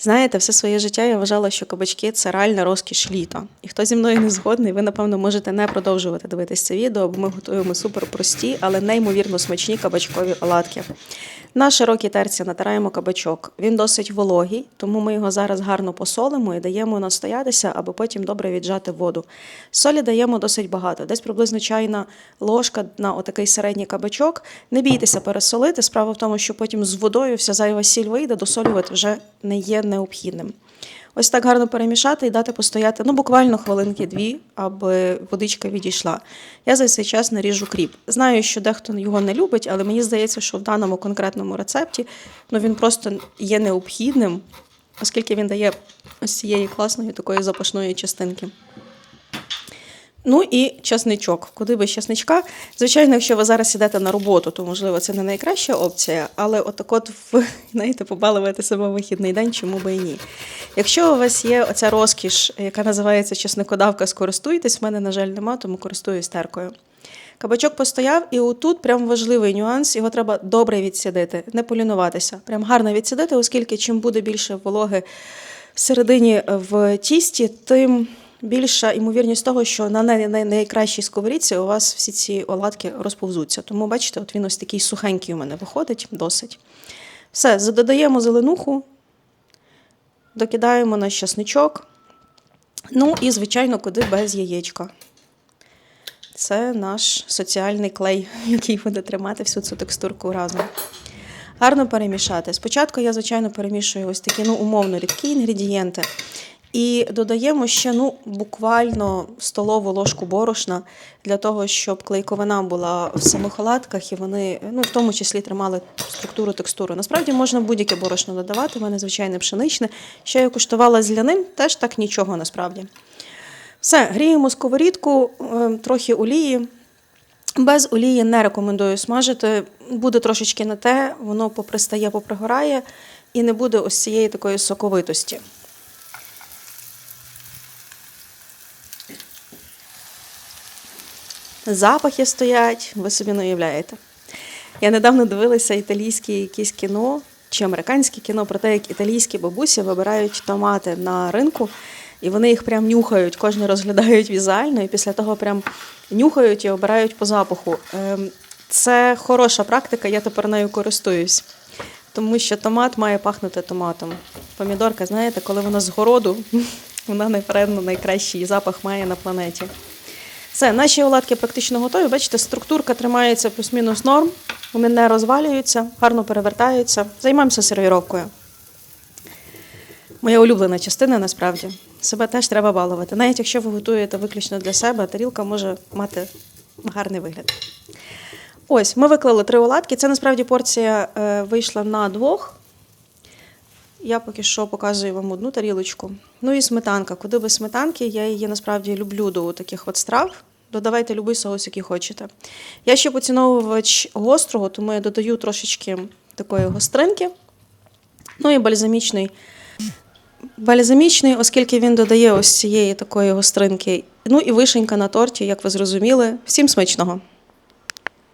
Знаєте, все своє життя я вважала, що кабачки це реальна розкіш літа. І хто зі мною не згодний, ви, напевно, можете не продовжувати дивитися це відео, бо ми готуємо супер прості, але неймовірно смачні кабачкові оладки. На широкій терці натираємо кабачок. Він досить вологий, тому ми його зараз гарно посолимо і даємо настоятися, аби потім добре віджати воду. Солі даємо досить багато, десь приблизно чайна ложка на отакий середній кабачок. Не бійтеся пересолити. Справа в тому, що потім з водою вся зайва сіль вийде, досолювати вже не є необхідним. Ось так гарно перемішати і дати постояти ну, буквально хвилинки дві, аби водичка відійшла. Я за цей час наріжу кріп. Знаю, що дехто його не любить, але мені здається, що в даному конкретному рецепті ну, він просто є необхідним, оскільки він дає ось цієї класної такої запашної частинки. Ну і часничок. Куди без часничка? Звичайно, якщо ви зараз ідете на роботу, то можливо це не найкраща опція, але отак от в, знаєте, побалувати себе в вихідний день, чому би і ні. Якщо у вас є оця розкіш, яка називається чесникодавка, скористуйтесь, в мене, на жаль, нема, тому користуюсь теркою. Кабачок постояв, і отут прям важливий нюанс, його треба добре відсідити, не полінуватися. Прям гарно відсідити, оскільки чим буде більше вологи всередині в тісті, тим більша ймовірність того, що на най- най- найкращій сковорідці у вас всі ці оладки розповзуться. Тому, бачите, от він ось такий сухенький у мене виходить досить. Все, додаємо зеленуху, докидаємо наш часничок. Ну і, звичайно, куди без яєчка. Це наш соціальний клей, який буде тримати всю цю текстурку разом. Гарно перемішати. Спочатку я, звичайно, перемішую ось такі ну, умовно рідкі інгредієнти. І додаємо ще ну, буквально столову ложку борошна для того, щоб клейковина була в самих оладках і вони ну, в тому числі тримали структуру, текстуру. Насправді можна будь-яке борошно додавати, у мене звичайне пшеничне. Ще я куштувала з ляним, теж так нічого насправді. Все, гріємо сковорідку, е, трохи олії. Без олії не рекомендую смажити. Буде трошечки не те, воно попристає, попригорає і не буде ось цієї такої соковитості. Запахи стоять, ви собі не уявляєте. Я недавно дивилася італійське якесь кіно чи американське кіно про те, як італійські бабусі вибирають томати на ринку, і вони їх прям нюхають, кожен розглядають візуально, і після того прям нюхають і обирають по запаху. Ем, Це хороша практика, я тепер нею користуюсь. Тому що томат має пахнути томатом. Помідорка, знаєте, коли вона з городу, вона напевно найкращий запах має на планеті. Все, наші оладки практично готові. Бачите, структурка тримається плюс-мінус норм. Вони не розвалюються, гарно перевертаються. Займаємося сервіровкою. Моя улюблена частина насправді. Себе теж треба балувати. Навіть якщо ви готуєте виключно для себе, тарілка може мати гарний вигляд. Ось, ми виклали три оладки. Це насправді порція е, вийшла на двох. Я поки що показую вам одну тарілочку. Ну і сметанка. Куди без сметанки, я її насправді люблю до таких от страв. Додавайте любий соус, який хочете. Я ще поціновувач гострого, тому я додаю трошечки такої гостринки. Ну і бальзамічний. Бальзамічний, оскільки він додає ось цієї такої гостринки. Ну і вишенька на торті, як ви зрозуміли. Всім смачного!